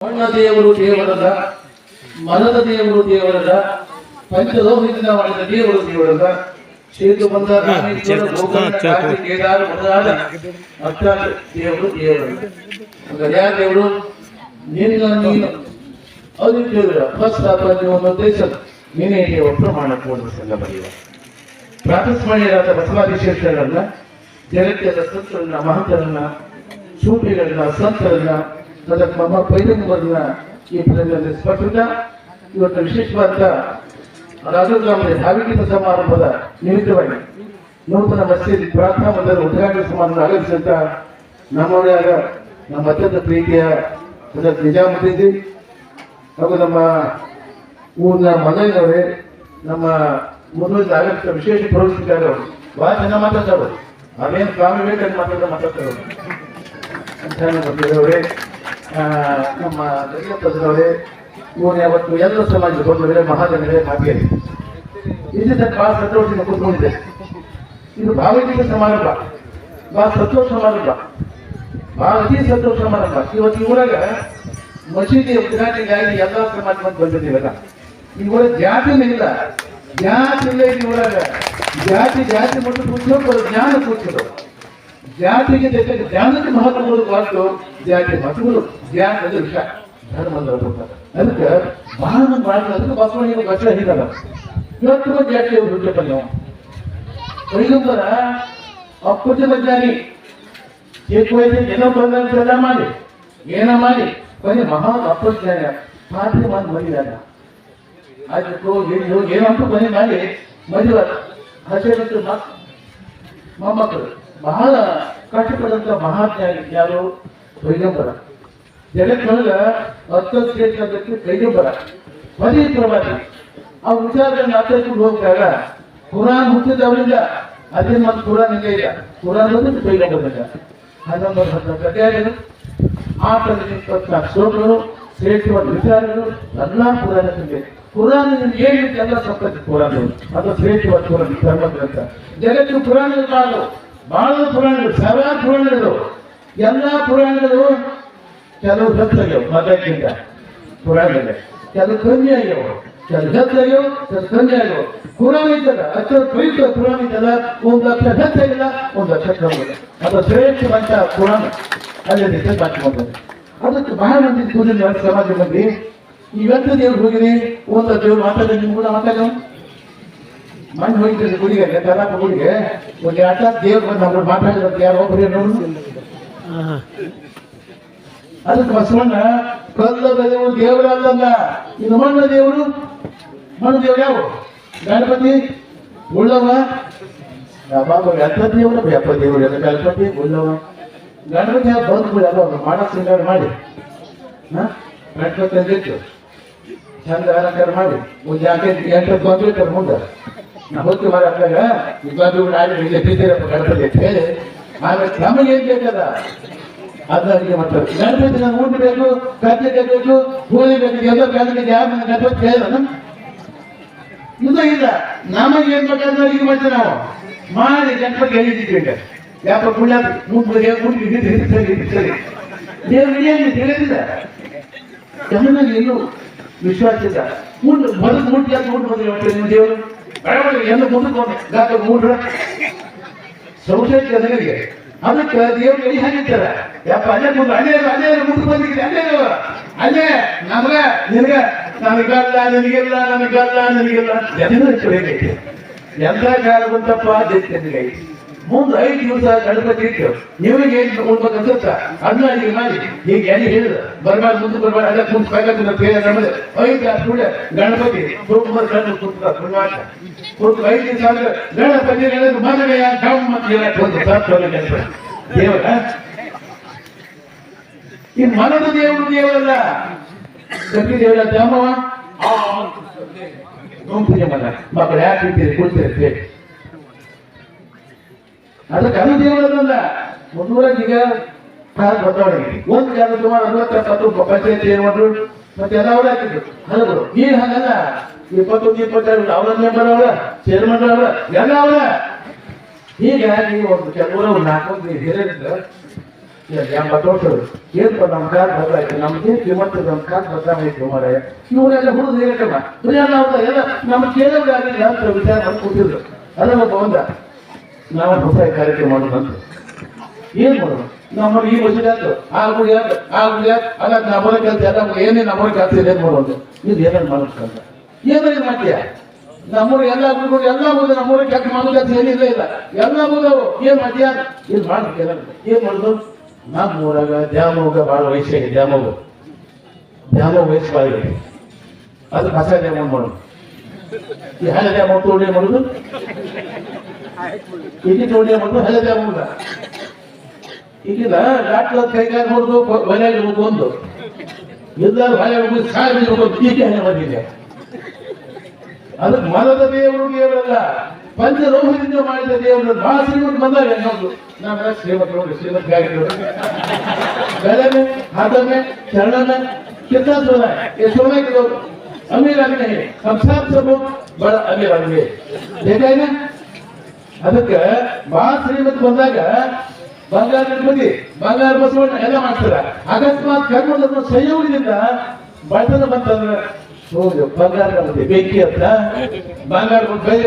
ಮಣ್ಣ ದೇವರು ದೇವರಲ್ಲ ಮನದ ದೇವರು ದೇವರಲ್ಲ ಪಂಚಲೋಹದಿಂದ ಮಾಡಿದ ದೇವರು ದೇವರಲ್ಲ ಸೇತು ಬಂದ ರಾಮೇಶ್ವರ ಗೋಕರ್ಣ ಕಾಶಿ ಕೇದಾರ ದೇವರು ದೇವರಲ್ಲ ಹಾಗಾದ್ರೆ ಯಾರು ದೇವರು? ನಿನ್ನ ನೀನು. ಅದು ದೇವರ ಒಂದು ದೇಶ ನೀನೇ ದೇವ ಪ್ರಮಾಣ ಪೂರ್ಣ ಬರೆಯುವ. ಪ್ರಾತಸ್ಮರಣೀಯರಾದ ಬಸವಾದಿಶೇಷರನ್ನ ಜಗತ್ತಿನ ಸಂತರನ್ನ ಮಹಂತರನ್ನ ಸೂಫಿಗಳನ್ನ ಸಂತರನ್ನ ಅದಕ್ಕೆ ಪೈಲ ಪೈರಂಬರನ್ನ ಈ ಪ್ರದಲ್ಲಿ ಸ್ಪಷ್ಟ ಇವತ್ತು ವಿಶೇಷವಾದ ರಾಜಗ್ರಾಮದ ಭಾವಿಕೀತ ಸಮಾರಂಭದ ನಿಮಿತ್ತವಾಗಿ ನೂತನ ಮಸೀದಿ ಪ್ರಾರ್ಥನಾ ಮಂದಿರ ಉದ್ಘಾಟನೆ ಸಮಾರಂಭ ಆಗಮಿಸಿದಂತ ನಮ್ಮವರಾದ ನಮ್ಮ ಅತ್ಯಂತ ಪ್ರೀತಿಯ ನಿಜಾಮುದ್ದೀನ್ ಹಾಗೂ ನಮ್ಮ ಊರಿನ ಮನೆಯವರೇ ನಮ್ಮ ಮುಂದೆ ಆಗಮಿಸಿದ ವಿಶೇಷ ಪುರಸ್ಕಾರವರು ಬಹಳ ಜನ ಮಾತಾಡ್ತಾರೆ ಅದೇನು ಸ್ವಾಮಿ ಬೇಕಂತ ಮಾತಾಡ ಮಾತಾಡ್ತಾರೆ ಅಂತ ಬಂದಿರೋರೇ ನಮ್ಮ ದಲಿತರವರೇ ಇವನು ಯಾವತ್ತು ಎಲ್ಲ ಸಮಾಜದ ಬಂದವರೇ ಮಹಾಜನರೇ ಮಾತಿಯರು ಇಲ್ಲಿ ತನಕ ಬಹಳ ಸಂತೋಷದಿಂದ ಕೂತ್ಕೊಂಡಿದೆ ಇದು ಭಾವೈಕ್ಯ ಸಮಾರಂಭ. ಬಹಳ ಸಂತೋಷ ಸಮಾರಂಭ. ಅತಿ ಸಂತೋಷ ಸಮಾರಂಭ. ಇವತ್ತು ಊರಾಗ ಮಸೀದಿ ಉದ್ಘಾಟನೆಗಾಗಿ ಎಲ್ಲ ಸಮಾಜ ಮತ್ತು ಬಂದಿದ್ದೀವಲ್ಲ. ಜಾತಿನೇ ಇಲ್ಲ. ಜಾತಿ ಇಲ್ಲ ಈ ಊರಾಗ. ಜಾತಿ ಜಾತಿ ಕೂತ್ಕೊಂಡು ಜ್ಞಾನ ಕೂತ್ಕೊಂಡು ಜಾತಿಗೆ ಜೊತೆಗೆ ಜ್ಞಾನಕ್ಕೆ ಮಹತ್ವ ಕೊಡೋದು ಹೊರತು ಜಾತಿ ಮತಗಳು ಜ್ಞಾನದ ವಿಷಯ. ಧರ್ಮದ ಕೊಡ್ತಾರೆ ಅದಕ್ಕೆ ಬಹಳ ಮಂದಿ ಮಾಡ್ತಾರೆ ಅದಕ್ಕೆ ಬಸವಣ್ಣ ಬಚ್ಚ ಹೀಗಲ್ಲ. ಇವತ್ತು ಮಂದಿ ಜಾತಿ ಅವರು ಹುಟ್ಟಪ್ಪ ನೀವು ಪೈಗಂಬರ ಅಪ್ಪುಜನ ಜ್ಞಾನಿ ಚಿಕ್ಕ ವಯಸ್ಸಿಗೆ ಏನೋ ಬಂದಂತೆಲ್ಲ ಮಾಡಿ, ಏನ ಮಾಡಿ ಕೊನೆ ಮಹಾನ್ ಅಪ್ಪಜ್ಞಾನ ಪಾತ್ರೆ ಮಾಡಿ ಮರಿದಾಗ ಆಯ್ತು ಏನು ಏನಂತ ಕೊನೆ ಮಾಡಿ ಮದುವೆ ಹಸಿರು ಮಕ್ ಮೊಮ್ಮಕ್ಕಳು. ಬಹಳ ಕಷ್ಟಪಟ್ಟಂತ ಮಹಾತ್ಮ ಯಾರು? ಪೈಗಂಬರ ಜಗತ್ತೊಳಗ ಹತ್ತು ಕ್ಷೇತ್ರಕ್ಕೆ ಕೈಗಂಬರ ಬರೀ ಪ್ರವಾದಿ ಆ ವಿಚಾರದಲ್ಲಿ ಆಚರಿಸಿಕೊಂಡು ಹೋಗ್ತಾಗ ಕುರಾನ್ ಹುಟ್ಟಿದವರಿಂದ ಅದೇ ಮತ್ತು ಕುರಾನ್ ಹಿಂಗೆ ಇಲ್ಲ. ಕುರಾನ್ ಬಂದು ಕೈಗಂಬರ ಹನ್ನೊಂದು ಹದಿನಾಲ್ಕು ಅಧ್ಯಾಯಗಳು ಆಟದಲ್ಲಿ ಇಪ್ಪತ್ನಾಲ್ಕು ಶ್ಲೋಕಗಳು ಶ್ರೇಷ್ಠವಾದ ವಿಚಾರಗಳು ಎಲ್ಲ ಪುರಾಣ ತುಂಬಿದೆ ಪುರಾಣ ಏನಿದೆ ಎಲ್ಲ ಸಂಪತ್ತಿ ಪುರಾಣ ಅದು ಶ್ರೇಷ್ಠವಾದ ಪುರಾಣ ಧರ್ಮ ಗ್ರಂಥ ಜಗತ್ತು ಪುರಾಣಗಳು ಬಹಳ ಬಹಳ ಪುರಾಣಗಳು, ಸಾವಿರಾರು ಪುರಾಣಗಳು. ಎಲ್ಲ ಪುರಾಣಗಳು ಕೆಲವು ಹೆಚ್ಚಾಗ್ಯವು ಮದಕ್ಕಿಂತ ಪುರಾಣಗಳು. ಕೆಲವು ಕಮ್ಮಿ ಆಗ್ಯವು, ಕೆಲವು ಹೆಚ್ಚಾಗ್ಯವ ಕೆಲವು ಕಮ್ಮಿ ಆಗ್ಯವು. ಪುರಾಣ ಇದ್ದಲ್ಲ ಅಕ್ಷರ ಪವಿತ್ರ ಪುರಾಣ ಇದ್ದಲ್ಲ ಒಂದು ಲಕ್ಷ ಹೆಚ್ಚಾಗಿಲ್ಲ ಒಂದು ಲಕ್ಷ ಕಮ್ಮಿ ಅದು ಶ್ರೇಷ್ಠವಂತ ಪುರಾಣ. ಅಲ್ಲಿ ಮಾಡ್ಕೊಂಡು ಅದಕ್ಕೆ ಬಹಳ ಮಂದಿ ಪೂಜೆ ಸಮಾಜದಲ್ಲಿ ಇವತ್ತು ದೇವ್ರು ಹೋಗಿರಿ ಒಂದು ದೇವ್ರು ಮಾತಾಡಿದ್ರೆ ನಿಮ್ಗೂ ಕೂಡ ಮಣ್ಣು ಹೋಗಿದ್ರಿ ಗುಡಿಗೆ ಕಲಾಪ ಗುಡಿಗೆ. ಒಂದು ಆಟ ದೇವ್ರು ಬಂದು ನಮ್ಮ ಮಾತಾಡಿದ್ರೆ ಯಾರು ಒಬ್ಬರು ನೋಡಿ. ಅದಕ್ಕೆ ಬಸವಣ್ಣ ಕಲ್ಲದ ದೇವರು ದೇವರಲ್ಲ ಇದು ಮಣ್ಣ ದೇವರು? ಮಣ್ಣು ದೇವ್ರು ಯಾವ ಗಣಪತಿ? ಉಳ್ಳವ? ಬಾಬಾ ಎಂತ ದೇವರು ಬೇಪ ದೇವರು ಎಲ್ಲ ಗಣಪತಿ ಉಳ್ಳವ. ಗಣಪತಿ ಬಂದು ಬಿಡಲ್ಲ ಅಲ್ಲ ಅವ್ರು ಮಾಡೋ ಸಿಂಗಾರ ಮಾಡಿ. ಹಾಂ? ಗಣಪತಿ ಅಂದಿತ್ತು ಚಂದ ಅಲಂಕಾರ ಮಾಡಿ. ಮುಂದೆ ಯಾಕೆ ಎಂಟು ಬಂದಿರ್ತಾರೆ ಮುಂದೆ. ನಾ ಹೋಗ್ತೀವಿ ಮರ ಅಟ್ಲಾಗ ಇಬ್ಬರು ನಾಳೆ ಇಲ್ಲಿ ಗಣಪತಿ ಅಂತ ಹೇಳಿ. ಆಮೇಲೆ ನಮಗೆ ಏನ್ ಬೇಕಲ್ಲ? ಅದನ್ನ ಅಡಿಗೆ ಮಾಡ್ತಾರೆ. ಗಣಪತಿ ನಾನು ಊಟ ಬೇಕು ಕತ್ಲಿಗೆ ಬೇಕು ಹೋಳಿ ಬೇಕು, ಎಲ್ಲ ಕತ್ಲಿಗೆ ಯಾವ ಮನೆ ಗಣಪತಿ ಇಲ್ಲ. ನಮಗೆ ಏನ್ ಬೇಕಾದ್ರೆ ಅಡಿಗೆ ಮಾಡ್ತೀವಿ ನಾವು. ಮಾಡಿ ಗಣಪತಿ ಎಳಿದಿದ್ವಿ ಈಗ? ಯಾಕ ಪುಣ್ಯ ಮುಂದೆ ಮುಂದೆ ದೇವ್ರು ತಿಳಿದಿಲ್ಲ ಎಲ್ಲೂ ವಿಶ್ವಾಸ ಇಲ್ಲ. ಮುಂದೆ ಬದುಕು ಮುಟ್ಟಿ ಅಂತ ಬಂದ್ರೆ ಎಲ್ಲ ಮುಂದಕ್ಕೆ ಗಾಕ ಮೂಡ್ರ ಸೌಶಲ್ಯ ಜನರಿಗೆ. ಅದಕ್ಕೆ ದೇವ್ರು ಎಲ್ಲಿ ಹಾಕಿರ್ತಾರ? ಯಪ್ಪ, ಅಲ್ಲೇ ಮುಂದೆ, ಅಲ್ಲೇ ಅಲ್ಲೇ ಮುಂದಕ್ಕೆ ಬಂದಿದ್ದೀರಿ, ಅಲ್ಲೇ. ಅಲ್ಲೇ ನಮ್ಗ ನಿನಗ, ನನಗಲ್ಲ, ನಿನಗಿಲ್ಲ ನನಗಲ್ಲ, ನಿನಗಿಲ್ಲ. ಎಲ್ಲ ಕಡೆಗೈತೆ ಎಲ್ಲ ಕಾಲ ಬಂತಪ್ಪ ದೇಶದೈತಿ ಮುಂದೆ ಐದು ದಿವಸ ಗಣಪತಿ ಇಟ್ಟು ನಿಮಗೆ ಏನ್ ಉಳ್ಬೇಕಂತ ಅದನ್ನ ಅಲ್ಲಿಗೆ ಮಾಡಿ ಈಗ ಎಲ್ಲಿ ಹೇಳಿದ? ಬರ್ಬಾರ್ದು, ಮುಂದೆ ಬರ್ಬಾರ್ದು. ಅಲ್ಲ ಕುಂತ ಕಾಯ್ಕೊಂಡು ಬೇರೆ ನಮ್ಮದು. ಐದು ಕಾಸು ಕೂಡ ಗಣಪತಿ ತುಂಬ ಕಣ್ಣು ಕುಂತ ಪುಣ್ಯಾಟ ಕುಂತು ಐದು ದಿವಸ ಅಂದ್ರೆ ಗಣಪತಿ ಹೇಳಿದ್ರು ಮಗನೆಯ ಗಮ್ ಅಂತ ಹೇಳಕ್ ಒಂದು ಸಾರ್ಥಕ ಗಣಪತಿ ದೇವರ? ಈ ಮನದ ದೇವರು ದೇವರಲ್ಲ. ಗಟ್ಟಿ ದೇವರ ದ್ಯಾಮವ ಗುಂಪಿಗೆ ಮನ ಮಕ್ಕಳು ಯಾಕೆ ಇರ್ತೀರಿ ಕೂಡ್ತೀರಿ ಅದಕ್ಕೆ ಅದು ದೇವರಲ್ಲ ಮೊದಲು ಈಗ ಬದಲಾವಣೆ ಒಂದು ಕಾಲ ಸುಮಾರು ಅರವತ್ತಪ್ಪತ್ತು ಪಂಚಾಯತ್ ಏನ್ ಮಾಡ್ರು? ಮತ್ತೆ ಎಲ್ಲ ಅವ್ರು ಹಾಕಿದ್ರು. ಹೌದು ನೀನ್ ಹಾಗಲ್ಲ. ಇಪ್ಪತ್ತೊಂದು, ಇಪ್ಪತ್ತೆರಡು, ಅವರ ಮೆಂಬರ್ ಅವರ ಚೇರ್ಮನ್ ಅವರ, ಎಲ್ಲ ಅವರ. ನೀವು ಒಂದು ಕೆಲವರು ನಾಲ್ಕು ಹಿರಿಯರಿದ್ರು ಎಂಬತ್ತು ವರ್ಷಗಳು ಏನ್ ನಮ್ ನಮ್ಮ ಕಾಲ್ ಬದಲಾಯ್ತು? ನಮ್ಗೆ ಕಿಮ್ಮತ್ ನಮ್ಮ ಕಾರ್ ಬದಲಾವಣೆ ಮಾರಾಯ. ಇವರೆಲ್ಲ ಹುಡುಗ ಹೇಳಕ್ಕಲ್ಲ ಎಲ್ಲ ಹೌದಾ ಎಲ್ಲ ನಮ್ಮ ಕೇಳೋರು ಯಾವ ವಿಚಾರ ಮಾಡಿ ಅದನ್ನ ಒಂದ ನಾವು ಹೊಸ ಕಾರ್ಯಕ್ರಮ ಮಾಡೋದಂತ ಏನ್ ಮಾಡೋದು? ನಮ್ಮ ಈ ವರ್ಷದಾತು ಆ ಗುಡಿ ಆತು ಆ ಗುಡಿ ಆತು ಅಲ್ಲ ನಮ್ಮ ಕೆಲಸ ಎಲ್ಲ ಏನೇ ನಮ್ಮ ಕೆಲಸ ಇದೆ ಏನ್ ಮಾಡೋದು ಇದು ಏನೇನು ಮಾಡೋದು ಏನೇನು ಮಾಡ್ತೀಯ? ನಮ್ಮೂರು ಎಲ್ಲ ಗುರುಗಳು ಎಲ್ಲ ಹೋದ ನಮ್ಮೂರ ಕೆಲಸ ಮಾಡೋ ಕೆಲಸ ಏನಿಲ್ಲ ಇಲ್ಲ. ಎಲ್ಲ ಹೋದವು ಏನ್ ಮಾಡ್ತೀಯ? ಇದು ಮಾಡ್ಬೇಕು ಏನು ಮಾಡುದು? ನಮ್ಮೂರಾಗ ದ್ಯಾಮೋಗ ಭಾಳ ವಯಸ್ಸಾಗಿದೆ ದ್ಯಾಮೋಗ. ದ್ಯಾಮೋಗ ವಯಸ್ಸು ಭಾಳ ಇದೆ. ಅದು ಹೊಸ ದ್ಯಾಮೋಗ ಮಾಡೋದು. ಈ ಹಳೆ ದ್ಯಾಮೋಗ ತೋಡಿ ಮಾಡುದು? ಇಲ್ಲಿ ಜೋಡಿ ಒಂದು ಹಳೆದೇ ಮುಂದ ಇಲ್ಲಿನ ಡಾಕ್ಟರ್ ಕೈಗಾರ ಹೊಡೆದು ಮನೆಯಾಗ ಇರ್ಬೇಕು ಒಂದು. ಎಲ್ಲರೂ ಮನೆಯಾಗ ಹೋಗಿ ಸಾಯಿ ಹಣ ಬಂದಿದೆ. ಅದಕ್ಕೆ ಮನದ ದೇವರು ದೇವರಲ್ಲ. ಪಂಚಲೋಹದಿಂದ ಮಾಡಿದ ದೇವರು ಬಹಳ ಶ್ರೀಮಂತ ಬಂದಾಗ ನಾವೆಲ್ಲ ಶ್ರೀಮಂತ ನೋಡಿ ಶ್ರೀಮಂತ ಆಗಿದ್ದೇವೆ ಹದಮೆ ಚರಣನೆ ಅಮೀರ್ ಸಂಸಾರ ಸಬು ಬಹಳ ಅಮೀರ್ ಅದಕ್ಕೆ ಬಾ ಶ್ರೀಮಂತ ಬಂದಾಗ ಬಂಗಾರ ಗಣಪತಿ ಬಂಗಾರ ಬಸವಣ್ಣ ಎಲ್ಲ ಮಾಡ್ತಾರ. ಅಕಸ್ಮಾತ್ ಕರ್ಮದ ಸಂಯೋಗದಿಂದ ಬಡತನ ಬಂತಂದ್ರೆ ಹೌದು ಬಂಗಾರ ಗಣಪತಿ ಬೆಂಕಿ ಅಂತ? ಬಂಗಾರ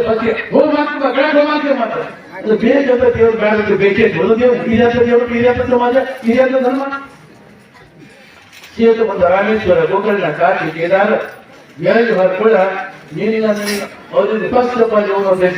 ಬಗ್ಗೆ ಹೋಗಿ ಮಾಡ್ತೀವಿ ಗ್ರಾಂಡ್ ಹೋಗಿ ಮಾತ್ರ ಅದು ಬೇಕಂತ ದೇವ್ರು ಬೇಡ ಬೇಕೇ ಒಂದು ದೇವ್ರು. ಹಿರಿಯಂತ ದೇವರು ಹಿರಿಯಂತ ಸಮಾಜ ಧರ್ಮ. ಸೇತು ಬಂದ ರಾಮೇಶ್ವರ, ಗೋಕರ್ಣ ಕಾಶಿ ಕೇದಾರ, ಎರಡು ಹೊರಕೊಳ್ಳ ನೀನಿನ ಅವ್ರಿಗೆ ಸ್ಪಷ್ಟವಾಗಿ ಹೋಗೋ ದೇಶ.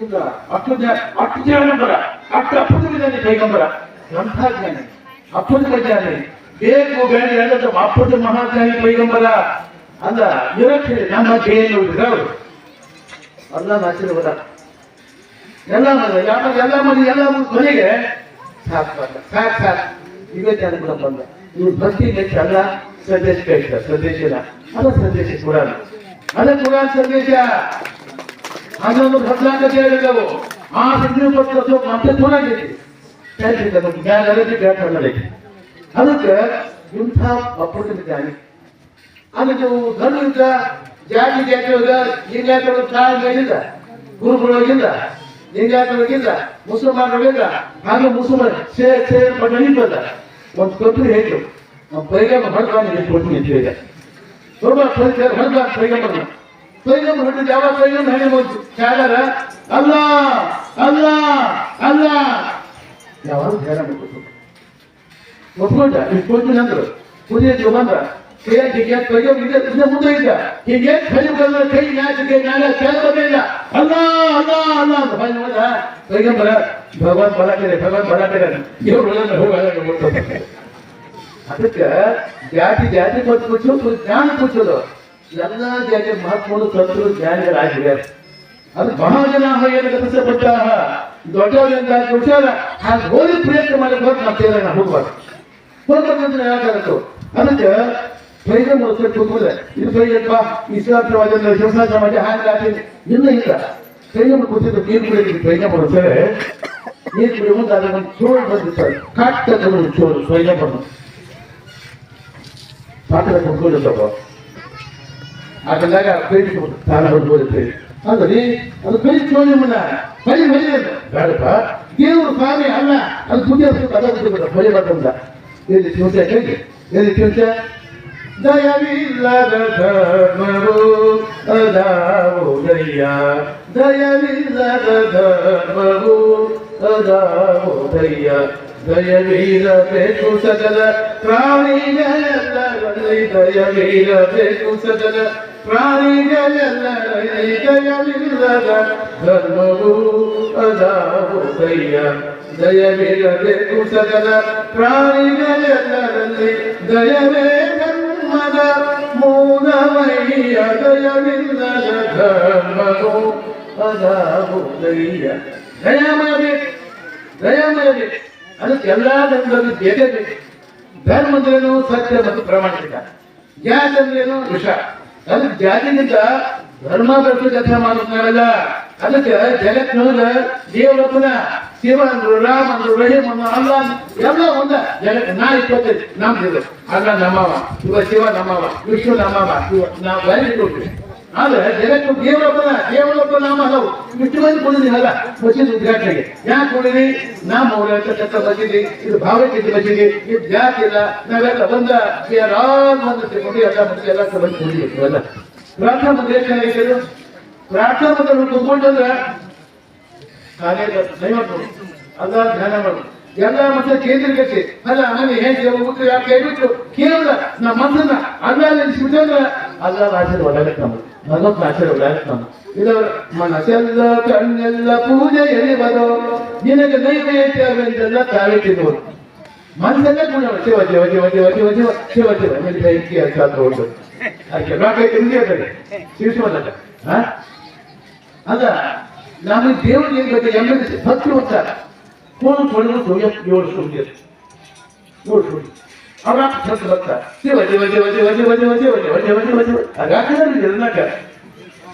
ಇಲ್ಲ ಅಷ್ಟು ಜನ ಬರ. ಅಪ್ಪದ ಜ್ಞಾನಿ? ಬೇಕು, ಬೇಡ ಎಲ್ಲ ಅಪ್ಪದ ಮಹಾಜ್ಞಾನಿ ಕೈಗಂಬರ ಅಲ್ಲ ನಿರಕ್ಷೆ ನಮ್ಮ ಜೈಲು ಅವರು. ಅಲ್ಲ ಎಲ್ಲ ಮನೆ ಯಾವ ಎಲ್ಲ ಮನೆ, ಎಲ್ಲ ಮನೆಗೆ ಇವೇ ಕೂಡ ಬಂದ. ಇವ್ರು ಭಕ್ತಿ ಹೆಚ್ಚು ಅಲ್ಲ ಸಂದೇಶ ಕಳಿಸ್ತಾರೆ ಸಂದೇಶ ಅದ ಸಂದೇಶ ಕುರಾನ್ ಅದ ಸಂದೇಶ. ಹನ್ನೊಂದು ಹದಿನಾಲ್ಕು ಹೇಳಿದವು ಆ ಸಂದೇಶ ಪತ್ರ ಮತ್ತೆ ಅರಸಿ ಬೇಕನ್ನದೈತಿ ಅದಕ್ಕೆ ಇಂಥ ಅಪೃತಿದ್ದಾನೆ ಅದಕ್ಕೆ ಗಂಡು ಇದ್ದ ಜಾತಿ ಹೋದ ಲಿಂಗಾಯತರು ತಾಯಿಗಳಿಲ್ಲ ಮುಸಲ್ಮಾನರೊಳಗಿಲ್ಲ ಹಾಗೂ ಮುಸಲ್ಮಾನ ಸೇ ಸೇ ನಡೀತದ ಒಂದು ಕಂಪ್ನಿ ಹೇಳಿದ್ರು ನಮ್ಮ ಪೈಗಮ್ಮ ಎಷ್ಟು ಕೊಟ್ಟು ಒಬ್ಬ ಹೊರಗಾಮ ಪೈಗಮ್ಮನ ಪೈಗಮ್ಮ ಹೊರಟಿದ್ದು ಯಾವ ಪೈಗಮ್ಮ ಹೇಳಿ ಬಂತು ತ್ಯಾಗರ ಅಲ್ಲ ಅಲ್ಲ ಅಲ್ಲ. ಯಾವಾಗ ಧ್ಯಾನ ಮಾಡ್ಬೇಕು? ಒಪ್ಕೊಂಡ ಇಲ್ಲಿ ಕೊಡ್ತೀನಿ ಅಂದ್ರು. ಕುದಿಯಕ್ಕೆ ಬಂದ್ರ? ಕೈಯಾಗಿ ಹೀಗೆ ಕೈಗೆ ಇದೆ ಮುಂದೆ ಇದ್ದ? ಹೀಗೆ ಕೈ ಬಂದ ಕೈ ನಾಚಿಕೆ ನ್ಯಾಯ ಕೆಳ ಬಂದಿಲ್ಲ ಅಲ್ಲ ಅಲ್ಲ ಅಲ್ಲ ಅಂತ ನೋಡ ಭಗವಾನ್ ಭಗವಾನ್ ಇವ್ರು ಹೋಗ ಅದಕ್ಕೆ ಜಾತಿ ಜಾತಿ ಕೊಟ್ಟು ಕೊಟ್ಟು ಜ್ಞಾನ ಕೊಟ್ಟದು ಎಲ್ಲ ಜಾತಿ ಮಹಾತ್ಮರು ತಂತ್ರರು ಜ್ಞಾನಿಗಳಾಗಿವೆ. ಅದು ಬಹಳ ಜನ ಏನು ಕಲಿಸಪಟ್ಟ ದೊಡ್ಡವರಿಂದ ಕೊಟ್ಟಾರ ಹಾಗೆ ಓದಿ ಪ್ರಯತ್ನ ಮಾಡಬೇಕು ಮತ್ತೆ ನಾವು ಹೋಗ್ಬಾರ್ದು ಹೋಗ್ಬೇಕಂತ ಯಾಕಾಗತ್ತು ಅದಕ್ಕೆ ಪ್ರಯತ್ನ ಮುಗಿಸ್ಕೊಂಡು ಕೂತ್ಕೊಂಡೆ ಇದು ಪೈಗಪ್ಪ ಇಸ್ಲಾಂ ಸಮಾಜ ಮಾಡಿ ಹಾಗೆ ಆಗಿ ಇಲ್ಲ ಇಲ್ಲ ಪೈಗೆ ಕೂತಿದ್ದು ನೀರು ಕುಡಿಯೋದು ಪ್ರಯತ್ನ ಮುಗಿಸ್ತಾರೆ ನೀರು ಮುಂದೆ ಬಂದು ಅದನ್ನಾಗ ಕೈ ತಾನ ಹೊಡ್ಬೋದಿತ್ತು ಅಂದ್ರೆ ಅದು ಕೈ ಚೋಳಿ ಮುನ್ನ ಕೈ ಮರಿ ಬೇಡಪ್ಪ ದೇವರು ಸ್ವಾಮಿ ಅಲ್ಲ ಅದು ಪುಣ್ಯ ಅದ ಬಳಿ ಬರ್ತಂದ ಎಲ್ಲಿ ತಿಂಸ ಕೈಗೆ ಎಲ್ಲಿ ತಿಂಸ ದಯವಿಲ್ಲದ ಧರ್ಮವು ಅದಾವುದಯ್ಯ ದಯವಿಲ್ಲದ ಧರ್ಮವು ಅದಾವುದಯ್ಯ ದಯವಿರಬೇಕು ಸಕಲ ಪ್ರಾಣಿಗಳೆಲ್ಲರಲ್ಲಿ ದಯವಿರಬೇಕು ಸಕಲ ಪ್ರಾಣಿಗಳೆಲ್ಲರಲ್ಲಿ ದಯವಿಲ್ಲದ ಧರ್ಮವು ಅದಾವುದಯ್ಯ ದಯವಿರಬೇಕು ಸಕಲ ಪ್ರಾಣಿಗಳೆಲ್ಲರಲ್ಲಿ ದಯವೇ ಧರ್ಮದ ಮೂಲವಯ್ಯ ದಯವಿಲ್ಲದ ಧರ್ಮವು ಅದಾವುದಯ್ಯ ದಯಾಮಯ ಬೇಕು ದಯಾಮಯ ಬೇಕು ಅದಕ್ಕೆ ಎಲ್ಲಾ ಧರ್ಮದಲ್ಲಿ ಬೇಕು ಧರ್ಮ ಅಂದ್ರೇನು ಸತ್ಯ ಮತ್ತು ಪ್ರಾಮಾಣಿಕ. ಜಾತಿ ಅಂದ್ರೇನು ವಿಷ. ಅದಕ್ಕೆ ಜಾತಿನಿಂದ ಧರ್ಮ ಬಗ್ಗೆ ಕಥೆ ಮಾಡುತ್ತಾರಲ್ಲ ಅದಕ್ಕೆ ಜಗತ್ನೂರ ದೇವರಪ್ಪನ ಶಿವ ಅಂದ್ರು ರಾಮ ಅಂದ್ರು ರಹೀಮ್ ಅಂದ್ರು ಅಲ್ಲ ಎಲ್ಲ ಒಂದ. ಜಗತ್ ನಾ ಇಪ್ಪತ್ತೈದು. ನಮ್ದು ಅಲ್ಲ ನಮ್ಮವ. ಇವ ಶಿವ ನಮ್ಮವ. ವಿಷ್ಣು ನಮ್ಮವ. ಇವ ನಾವು ಬ್ಯಾರಿ ಕೊಡ್ತೀವಿ ಆದ್ರೆ ಜಗತ್ತು ದೇವರಪ್ಪನ ದೇವರಪ್ಪ ನಾಮ ಹಲವು. ಇಷ್ಟು ಮಂದಿ ಕೊಡಿದೀನಲ್ಲ ಮಸೀದ್ ಉದ್ಘಾಟನೆಗೆ. ಯಾಕೆ ಕೊಡಿರಿ ನಾಮ ಅಂತಕ್ಕಂಥ ಮಸೀದಿ ಇದು ಭಾವಚಿತ್ರ ಮಸೀದಿ ಇದು ಜಾತಿ ಇಲ್ಲ, ನಾವೆಲ್ಲ ಬಂದ ಯಾರು ಒಂದು ತಿಳ್ಕೊಂಡು ಎಲ್ಲ ಮಂದಿ ಎಲ್ಲ ಬಂದು ಕೊಡಿಬೇಕು ಎಲ್ಲ ಪ್ರಾರ್ಥನಾ ಮಂದಿರ ಚೆನ್ನಾಗಿದೆ? ಪ್ರಾರ್ಥನಾ ಮಂದಿರ ಕುತ್ಕೊಂಡ್ರೆ ಕಾಲೇಜ್ ದಯವಿಟ್ಟು ಅಲ್ಲ, ಧ್ಯಾನ ಮಾಡು. ಎಲ್ಲ ಮತ್ತೆ ಕೇಂದ್ರೀಕರಿಸಿ. ಅಲ್ಲ ಆಮೇಲೆ ಹೇಗೆ ಯಾಕೆ ಹೇಳ್ಬಿಟ್ಟು ಕೇವಲ ನಮ್ಮ ಮನಸ್ಸನ್ನ, ಅಲ್ಲ ಅಲ್ಲ, ರಾಜ್ಯದ ಒಳ್ಳೆ ಆಗತ್ತೆ ನಮ್ಗೆ ಇದು ಮನಸ್ಸೆಲ್ಲ ಕಣ್ಣೆಲ್ಲ ಪೂಜೆ ಎಲ್ಲಿ ಬರೋ ನಿನಗೆ ನೈವೇದ್ಯವೆಂದೆಲ್ಲ ತಾವೇ ತಿನ್ನುವುದು ಮನಸ್ಸೆಲ್ಲ ಗುಣ ಶಿವ ಶಿವ ಶಿವ ಶಿವ ಶಿವ ಶಿವ ಶಿವ ಶಿವ ಮೇಲೆ ಬೆಂಕಿ ಅಂತ ಉಂಟು ಅದಕ್ಕೆ ಬಾಕಿ ತಿಂಡಿ ಇರ್ತದೆ ಶಿವಶಿವನಲ್ಲ ಹಾ ಅಲ್ಲ ನಮಗೆ ದೇವರು ಏನ್ ಬೇಕು ಎಂಬುದು ಭಕ್ತರು ಅಂತ ಫೋನ್ ತೊಳೆದು ಏಳು ಸೂರ್ಯ ಏಳು ಸೂರ್ಯ ಅವ್ರ ಭಕ್ತ ಭಕ್ತ ಶಿವ ಶಿವ ಶಿವ ಶಿವ ಶಿವ ಶಿವ ಶಿವ ಶಿವ ಶಿವ ಶಿವ ಶಿವ ಅದಾಕಿದ್ರೆ ಎಲ್ಲಾಕ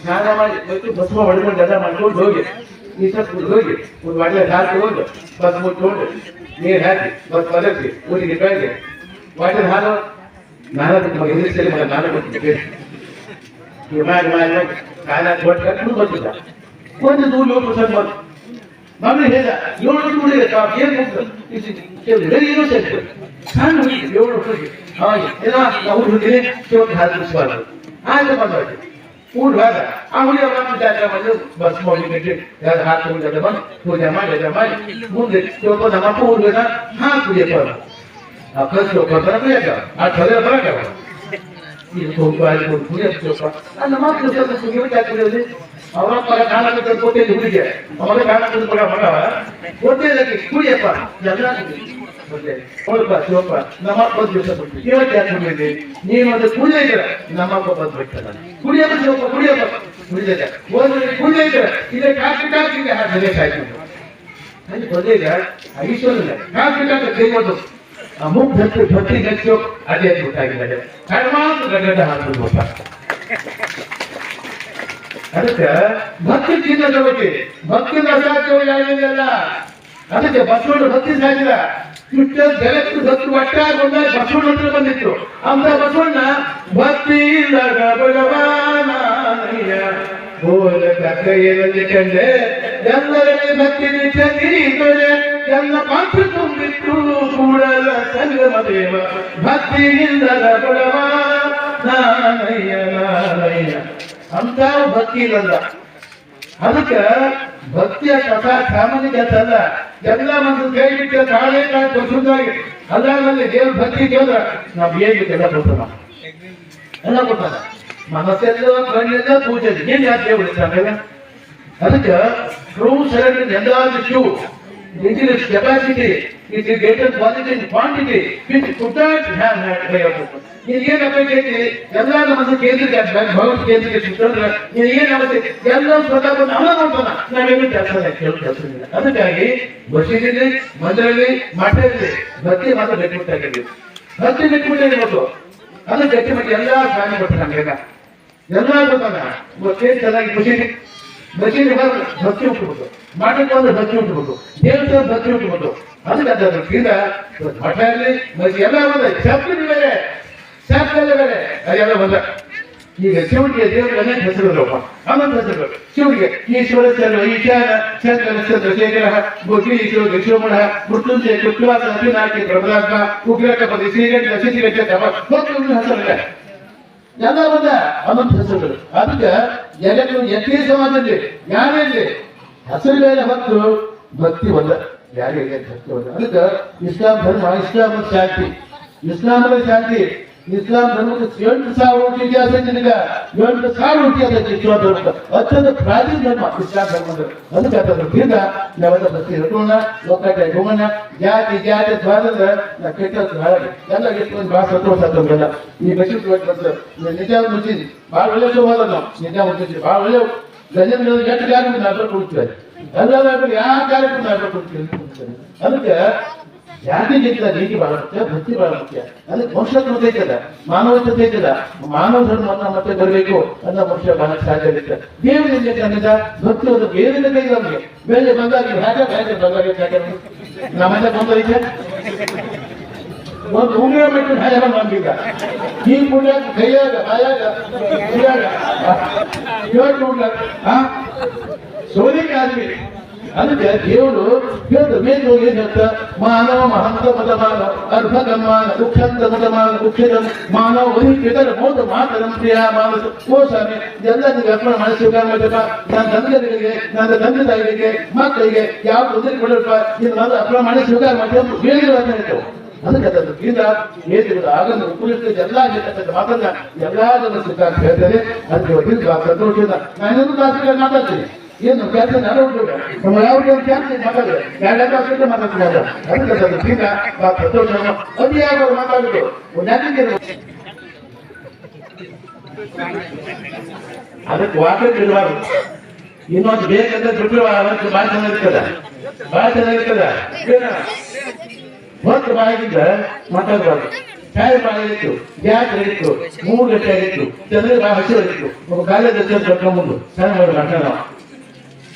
ಸ್ನಾನ ಮಾಡಿ ಮತ್ತು ಭಸ್ಮ ಹೊಡ್ಕೊಂಡು ಎಲ್ಲ ಮಾಡ್ಕೊಂಡು ಹೋಗಿ ಈ ಸ್ವಲ್ಪ ಹೋಗಿ ಒಂದು ಒಳ್ಳೆ ಹಾಕಿ ಹೋಗಿ ಬಸ್ ಮುಟ್ಕೊಂಡು ನೀರು ಹಾಕಿ ಬಸ್ ಬದಲಿಸಿ ಊರಿಗೆ ಬೆಳಗ್ಗೆ ವಾಟರ್ ಹಾಲು ನಾಲ್ಕು ಮಗ ಇಂಗ್ಲೀಷಲ್ಲಿ ಮಗ ನಾಲ್ಕು ಕೊಟ್ಟಿದ್ದೆ ಮಾಡಿ ಮಾಡಿ ಕಾಲ ಕೊಟ್ಟು ಕಟ್ಟು ಗೊತ್ತಿಲ್ಲ ಒಂದು ನೂರು ಲೋಕ ಪ್ರಸಂಗ ಬಂತು ಮಗನ ಹೇಳಿದ ಏಳು ಗಂಟೆ ಉಳಿಬೇಕು ಅವಾಗ ಏನು ಹೇಳಿ ಏನೋ ಸೇರಿದೆ ಸಣ್ಣ ಏಳು ಹುಡುಗಿ ಅವಾಗ ಎಲ್ಲ ಅವ್ರ ಹುಡುಗಿ ಒಂದು ಹಾಲು ಮುಗಿಸ್ಬಾರ್ದು ಆಯ್ತು ಬಂದವ್ರಿಗೆ ಊರು ಹೋದ ಆ ಹುಡುಗಿ ಅವ್ರ ಜಾತ್ರೆ ಬಂದು ಬಸ್ ಮಾಡಿ ಗಂಟೆ ಯಾರು ಹಾಲು ತಗೊಂಡು ಬಂದು ಪೂಜೆ ಮಾಡಿ ಎಲ್ಲ ಮಾಡಿ ಮುಂದೆ ಇವತ್ತು ನಮ್ಮಪ್ಪ ಊರು ಹೋದ ಹಾಲು ಕುಡಿಯಪ್ಪ ಅಕ್ಕಸ್ರು ಒಬ್ಬರ ಕುಡಿಯಕ್ಕ ಆ ಕಲಿಯ ಬರಕ್ಕ ಇದು ಹೋಗ್ಬಾರ್ದು ಕುಡಿಯಕ್ಕೆ ನಮ್ಮ ಕುಡಿಯೋದು ಅವರಪ್ಪ ಮಗ ಕಾಲ ಕೊಟ್ಟಿದ್ದು ಹುಡುಗಿ ಅವನ ಕಾಲ ಮಗ ಮಗ. ಕೊಟ್ಟಿದ್ದಕ್ಕೆ ಕುಡಿಯಪ್ಪ ಎಲ್ಲ ಶಿವಪ್ಪ, ನಮ್ಮ ಅಪ್ಪ ದಿವಸ ಇವತ್ತು ಯಾಕೆ ಇದ್ರೆ ನಮ್ಮ ಅಪ್ಪ ಕುಡಿಯಪ್ಪ, ಶಿವಪ್ಪ, ಕುಡಿಯಪ್ಪ. ಕುಡಿದಿದೆ ಒಂದು ಇದ್ರೆ ಇದೆ ಕಾಫಿ ಕಾಫಿ ಹಾಕಿ ಆಯ್ತು. ನನಗೆ ಬಂದಿದ್ದ ಐಶ್ವರ್ಯ ಕಾಫಿ ಕಾಫಿ ತೆಗೆಯೋದು ಅದೇ ಗೊತ್ತಾಗಿದ್ದಾರೆ ಕರ್ಮಾಂತ ಗಡ್ಡ ಅದಕ್ಕೆ ಭಕ್ತಿ ಚಿನ್ನದ ಬಗ್ಗೆ ಭಕ್ತಿ ಅಸಾಧ್ಯ ಯಾರಿಲ್ಲ ಅದಕ್ಕೆ ಬಸವಣ್ಣ ಭಕ್ತಿ ಸಾಗಿದ ಇಷ್ಟ ಜಗತ್ತು ಭಕ್ತಿ ಒಟ್ಟಾಗಿ ಬಂದಾಗ ಬಸವಣ್ಣ ಹತ್ರ ಬಂದಿತ್ತು. ಅಂತ ಬಸವಣ್ಣ ಭಕ್ತಿ ಭಗವಾನಯ್ಯ ಬೋಲ ಕಥೆಯಲ್ಲಿ ಕಂಡೆ, ಎಲ್ಲರಲ್ಲಿ ಭಕ್ತಿ ತಿರಿತದೆ ಎಲ್ಲ ಪಾತ್ರ ತುಂಬಿತ್ತು ಕೂಡಲ ಸಂಗಮ ದೇವ. ಭಕ್ತಿ ಇಲ್ಲದ ಬಡವ ನಾನಯ್ಯ ನಾನಯ್ಯ. ಅಂತ ಭಕ್ತಿ ಇಲ್ಲಲ್ಲ ಅದಕ್ಕೆ ಭಕ್ತಿಯ ಕಥಾ ಸಾಮಾನ್ಯ ಕಥಲ್ಲ ಎಲ್ಲ ಒಂದು ಕೈ ಬಿಟ್ಟು ತಾಳೆ ತಾಳೆ ಕೊಡ್ಸುದಾಗಿ ಅದಾದ್ಮೇಲೆ ದೇವ್ರ ಭಕ್ತಿ ಕೇಳಿದ್ರ. ನಾವ್ ಏನ್ ಬಿಟ್ಟೆಲ್ಲ ಕೊಡ್ತಾನ ಎಲ್ಲ ಕೊಡ್ತಾನ ಮನಸ್ಸೆಲ್ಲ ಕಣ್ಣೆಲ್ಲ ಪೂಜೆ ಏನ್ ಯಾಕೆ ಇರ್ತಾನೆ ಅದಕ್ಕೆ ಕ್ರೂ ಸೆಲೆಕ್ಟ್ ಎಲ್ಲಾದ್ರೂ queue Is capacity, is the greater quality and quantity, which could not have had by a purpose. ಏನ್ ಅಪೇಕ್ಷೆ ಎಲ್ಲ ನಮ್ಮ ಕೇಂದ್ರಕ್ಕೆ ಭಗವಂತ ಕೇಂದ್ರಕ್ಕೆ ಸುತ್ತಂದ್ರೆ ನೀನು ಏನ್ ಅವಶ್ಯಕ ಎಲ್ಲ ಸ್ವತಃ ಬಂದು ಅವ ನೋಡ್ತಾನ ನಾವೇನು ಕೆಲಸ ಕೇಳೋ ಕೆಲಸ ಇಲ್ಲ. ಅದಕ್ಕಾಗಿ ಮಸೀದಿಲಿ ಮಂದಿರಲ್ಲಿ ಮಠದಲ್ಲಿ ಭಕ್ತಿ ಮಾತ್ರ ಬಿಟ್ಬಿಟ್ಟಾಗಿದ್ದೀವಿ ಭಕ್ತಿ ಇವತ್ತು ಅದು ಎಲ್ಲ ಸ್ವಾಮಿ ಕೊಟ್ಟು ನಮ್ಗೆ ಎಲ್ಲ ಗೊತ್ತೇ ಚೆನ್ನಾಗಿ ಖುಷಿ ಬಂದ್ರೆ ಭಕ್ತಿ ಉಂಟುಬಿಟ್ಟು ಮಠಕ್ಕೆ ಒಂದು ಭಕ್ತಿ ಉಂಟುಬಿಟ್ಟು ಒಂದು ಭಕ್ತಿ ಉಂಟುಬಿಟ್ಟು ಅದಕ್ಕೆ ಅದ್ರ ಕ್ರೀಡ. ಮಠ ಇರಲಿ ಮತ್ತೆ ಎಲ್ಲ ಬಂದ ಚಪ್ಪಲಿ ಬೇರೆ. ಶಾಸ್ತ್ರ ಬೇರೆ. ಅದೆಲ್ಲ ಬಂದ ಈಗ ಶಿವನಿಗೆ ದೇವರಿಗೆ ಅನೇಕ ಹೆಸರುಗಳಪ್ಪ ಅನಂತ ಹೆಸರುಗಳು ಶಿವನಿಗೆ ಈಶ್ವರ ಚಂದ್ರ, ಈಶಾನ, ಚಂದ್ರ ಚಂದ್ರಶೇಖರ ಗಿರೀಶ್ವರ ಶಿವಮಣ ಮೃತ್ಯುಂಜಯ ಕೃತ್ವಾಸ ಅಭಿನಾಯಕಿ ಪ್ರಭುರಾತ್ಮ ಉಗ್ರಕಪತಿ ಶ್ರೀಗಂಧ ಶಶಿಗಂಧ ಹೆಸರು ಎಲ್ಲ ಬಂದ ಅನಂತ ಹೆಸರುಗಳು ಅದಕ್ಕೆ ಜಗತ್ತು ಎಷ್ಟೇ ಸಮಾಜದಲ್ಲಿ ಯಾರೇ ಇರಲಿ ಹಸಿರು ಮೇಲೆ ಹೊತ್ತು ಭಕ್ತಿ ಒಂದ ಯಾರಿಗೆ ಭಕ್ತಿ ಒಂದ ಅದಕ್ಕೆ ಇಸ್ಲಾಂ ಧರ್ಮ ಇಸ್ಲಾಂ ಶಾಂತಿ. ಇಸ್ಲಾಂ ಶಾಂತಿ. ಇಸ್ಲಾಂ ಧರ್ಮಕ್ಕೆ ಎಂಟು ಸಾವಿರ ವರ್ಷ ಇತಿಹಾಸ ಐತಿ ನಿನಗ? ಎಂಟು ಸಾವಿರ ಇತಿಹಾಸ ಐತಿ ಇಸ್ಲಾಂ ಧರ್ಮಕ್ಕೆ ಅತ್ಯಂತ ಪ್ರಾಚೀನ ಧರ್ಮ, ಇಸ್ಲಾಂ ಧರ್ಮದ ಅದಕ್ಕೆ ಅದರಿಂದ ನಾವೆಲ್ಲ ಬಸ್ತಿ ಇಟ್ಕೋಣ ಒಕ್ಕಟ್ಟ ಹೋಗೋಣ ಜಾತಿ ಜಾತಿ ಸ್ವಾತಂತ್ರ್ಯ ನಾ ಕೆಟ್ಟ ಹಾಳಾಗಿ. ಎಲ್ಲ ಎತ್ಕೊಂಡು ಭಾಳ ಸಂತೋಷ ಆಗ್ತದಲ್ಲ ಈ ಬಸ್ಸಿಗೆ ಬಂದ್ರೆ ನಿಜ ಮುಚ್ಚಿದ್ವಿ ಭಾಳ ಒಳ್ಳೆ ಶೋಭಾದ ನಾವು. ನಿಜ ಮುಚ್ಚಿದ್ವಿ ಭಾಳ ಒಳ್ಳೆ ಗಜೇಂದ್ರ ಎಷ್ಟು ಕಾರ್ಯಕ್ರಮ ನಾಟಕ ಕೊಡ್ತೀವಿ ಎಲ್ಲ ಯಾವ ಕಾರ್ಯಕ್ರಮ ನಾಟಕ ಕೊಡ್ತೀವಿ ಅದಕ್ಕೆ ಜಾತಿಗಿಂತ ನೀತಿ ಬಹಳ ಭಕ್ತಿ ಬಹಳ ಮುಖ್ಯ ಅದಕ್ಕೆ ಮನುಷ್ಯತ್ವ ಐತದ ಮಾನವತ್ವ ಐತದ ಮಾನವ ಧರ್ಮವನ್ನ ಮತ್ತೆ ಬರಬೇಕು ಅನ್ನೋ ಮನುಷ್ಯ ಬಹಳ ಸಾಧ್ಯ ಇರುತ್ತೆ. ದೇವರಿಂದ ನನ್ನಿಂದ ಭಕ್ತಿ ಒಂದು ಬೇರೆ ಕೈ ನಮಗೆ? ಬೇರೆ ಬಂದಾಗ ಹೇಗೆ ಹೇಗೆ ಬಂದಾಗ ನಮ್ಮನ್ನ ಬಂದೈತೆ ಒಂದು ಉಂಗ್ರ ಬಿಟ್ಟು ಭಯವ ಬಂದಿದ್ದ? ಈ ಪುಣ್ಯ ಕೈಯಾಗ, ಬಾಯಾಗ ಇವತ್ತು ಹಾ ಸೋಲಿಗೆ ಆದ್ವಿ ಅದಕ್ಕೆ ದೇವರು ಹೇಳ್ದು, ಮೇಲು ಏನ್ ಹೇಳ್ತ? ಮಾನವ ಮಹಂತ ಮತಮಾನ ಅರ್ಧ ಮತಮಾನ ದುಃಖಂತ ಮತಮಾನ ದುಃಖದ ಮಾನವ ವಹಿ ಪಿತರ ಮೋದ ಮಾತರಂ ಪ್ರಿಯ ಮಾನಸ. ಓ ಸ್ವಾಮಿ, ಎಲ್ಲ ನಿಮಗೆ ಅರ್ಪಣೆ ಮಾಡಿ ಸ್ವೀಕಾರ ಮಾಡಪ್ಪ ನನ್ನ ತಂದೆಗಳಿಗೆ, ನನ್ನ ತಂದೆ ತಾಯಿಗಳಿಗೆ, ಮಕ್ಕಳಿಗೆ ಯಾವ ತೊಂದರೆ ಕೊಡಪ್ಪ ಇದು ನಾನು ಅರ್ಪಣೆ ಮಾಡಿ ಸ್ವೀಕಾರ ಮಾಡಿ ಅಂತ ಬೇರೆ ಹೇಳ್ತೇವೆ ಅದಕ್ಕೆ ಅದನ್ನು ಗೀತ ಏನಿಲ್ಲ ಆಗನ್ನು ಉಪಯುಕ್ತ ಎಲ್ಲ ಆಗಿರ್ತಕ್ಕಂಥ ಮಾತನ್ನ ಎಲ್ಲಾ ಜನ ಸಿದ್ಧ ಅಂತ ಹೇಳ್ತಾರೆ ಅದಕ್ಕೆ ಇವತ್ತಿನ ಗಾತ್ರ ನಾನು ಇನ್ನೊಂದು ಮಾತಾಡ್ತೀನಿ. ಏನು ಕೆಲಸ ನಾನು ನಮ್ಮ ಯಾವ ಕೆಲಸ ಮಾತಾಡಿದ್ರೆ ಎರಡು ಕ್ಲಾಸಿಗೆ ಮಾತಾಡ್ತೀನಿ ಅದ ಅದಕ್ಕೆ ಗೀತ ಬಾ ಸಂತೋಷ ಅದು ಯಾವ ಮಾತಾಡುದು ಅದಕ್ಕೆ ವಾಟರ್ ಇರಬಾರ್ದು ಇನ್ನೊಂದು ಬೇಕಂದ್ರೆ ದುಡ್ಡು ಅದಕ್ಕೆ ಭಾಳ ಚೆನ್ನಾಗಿರ್ತದ ಭಾಳ ಚೆನ್ನಾಗಿರ್ತದ ಒಂದು ಬಾಯಿಗಿಂದ ಮಾತಾಡಬಾರ್ದು. ಚಾಯ್ ಬಾಯಿತ್ತು ಗ್ಯಾಸ್ ಆಗಿತ್ತು ಮೂರು ಗಂಟೆ ಆಗಿತ್ತು ಚಂದ್ರ ಬಾ ಹಸಿರು ಆಗಿತ್ತು ನಮ್ಮ ಕಾಲೇಜ್ ಹಚ್ಚಿ ಕರ್ಕೊಂಡ್ಬಂದು ಮಾಡಿ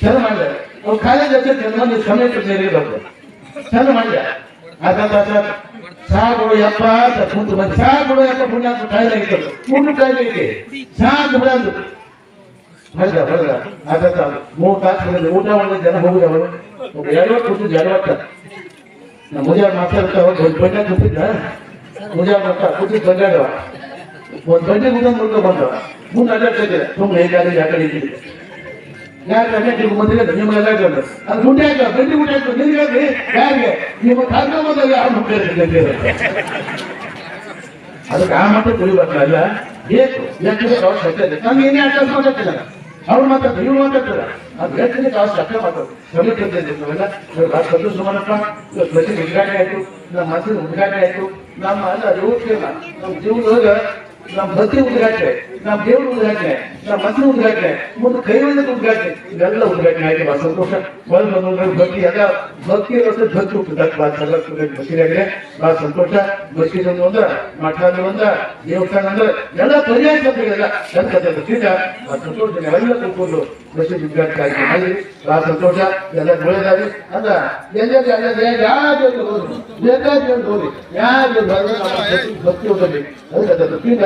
ಚೆನ್ನ ಮಾಡಿದೆ. ಅವ್ರು ಕಾಲೇಜ್ ಹಚ್ಚಿ ಚಂದ್ರ ಸಮಯ ಸೇರಿರೋದು ಚೆನ್ನ ಮಾಡಿದೆ. ಅದಂತ ಬಿಡು ಯಪ್ಪ ಅಂತ ಕುಂತು ಬಂದು. ಸಾಗುಡು ಯಪ್ಪ ಪುಣ್ಯ ಅಂತ ಕಾಯಿಲೆ ಇತ್ತು. ಮೂರು ಕಾಯಿಲೆ ಇದೆ ಬಿಡಂದು ಹೌದ ಹೌದ ಮೂರು ಊಟ ಮಾಡಿದ ಜನ ಹೋಗುದವರು ಒಬ್ಬ ಎರಡು ಕುಂತು ವರ್ಷ ನಮ್ಮ ಮುಜಾರ್ ಮಾತಾಡ್ತಾ ಒಂದು ಬಂಡೆ ಕೂತಿದ್ದ. ಮುಜಾರ್ ಮಾತಾ ಕೂತಿದ್ದು ಬಂದಾಡವ ಒಂದು ಬಂಡೆ ಮುಂದೆ ಮುಂದೆ ಬಂದವ ಮುಂದೆ ಅಡ್ಡಾಡ್ತಿದ್ದೆ ತುಂಬ ಹೇಗಾದ್ರೆ ಯಾಕಡೆ ಯಾಕೆ ಅಡ್ಡಾಡಿ ಮುಂದೆ ನಿಮ್ಗೆಲ್ಲ ಬಂದು ಅದು ಗುಂಡೆ ಹಾಕ ಗಂಡಿ ಗುಂಡೆ ಹಾಕು ನಿನ್ಗೆ ಯಾರಿಗೆ? ನಿಮ್ಮ ಕರ್ಕೊಂಬಂದಾಗ ಯಾರು ಮುಟ್ಟೆ ಅದಕ್ಕೆ ಆ ಮಟ್ಟ ಕುಡಿಬೇಕಲ್ಲ ಬೇಕು. ಯಾಕಂದ್ರೆ ಅವ್ರು ಸತ್ಯ ನಮ್ಗೆ ಏನೇ ಆಟ ಮಾತಾಡ್ತಿಲ್ಲ. ಅವ್ರು ಮಾತಾಡ್ತಾರೆ, ಇವ್ರು ಮಾತಾಡ್ತಾರೆ. ಅದು ಹೇಳ್ತೀನಿ ಅವ್ರು ಸತ್ಯ ಮಾತಾಡ್ತಾರೆ. ಸಮಿತಿ ನಾವೆಲ್ಲ? ಭಾಳ ಸುಮನಪ್ಪ ಇವತ್ತು ಪ್ರತಿ ಉದ್ಘಾಟನೆ ಆಯ್ತು. ನಮ್ಮ ಮನಸ್ಸಿನ ಉದ್ಘಾಟನೆ ಆಯ್ತು. ನಮ್ಮ ಅಲ್ಲ ಜೀವಕ್ಕಿಲ್ಲ ನಮ್ಮ ಜೀವನದೊಳಗ ನಮ್ಮ ಭಕ್ತಿ ಉದ್ಘಾಟನೆ ನಮ್ಮ ದೇವ್ರ ಉದ್ಘಾಟನೆ ನಮ್ಮ ಮನಸ್ಸಿನ ಉದ್ಘಾಟನೆ, ಮುಂದೆ ಕೈವಲ್ಲದ ಉದ್ಘಾಟನೆ, ಇವೆಲ್ಲ ಉದ್ಘಾಟನೆ ಭಾಳ ಸಂತೋಷ. ಬಂದು ಬಂದು ಭಕ್ತಿ ಎಲ್ಲ, ಭಕ್ತಿ ಇರೋದು ಭಕ್ತಿ ಭಾಳ ಚೆನ್ನಾಗಿ ಭಕ್ತಿಯಾಗಿದೆ ಭಾಳ ಸಂತೋಷ. ಭಕ್ತಿ ಒಂದ ಮಠ ಒಂದ ದೇವಸ್ಥಾನ ಅಂದ್ರೆ, ಎಲ್ಲ ಪರ್ಯಾಯ ಸಂತಗಳೆಲ್ಲ ನನ್ನ ಕಥೆ ಭಕ್ತಿಯಿಂದ ಭಾಳ ಸಂತೋಷ. ಎಲ್ಲ ತಿಳ್ಕೊಂಡು ಬಸ್ಸಿ ಉದ್ಘಾಟನೆ ಮಾಡಿ. ಭಾಳ ಸಂತೋಷ. ಎಲ್ಲ ಒಳ್ಳೆದಾಗಿ ಅಂದ್ರೆ ಎಲ್ಲೆಲ್ಲಿ ಅಲ್ಲದೆ ಯಾರು ಹೋಗಿ ಬೇಕಾದ್ರೆ ಹೋಗಿ ಯಾರು ಭಕ್ತಿ ಹೋಗಲಿ ಅದಕ್ಕೆ ಅದರ ಭಕ್ತಿಯಿಂದ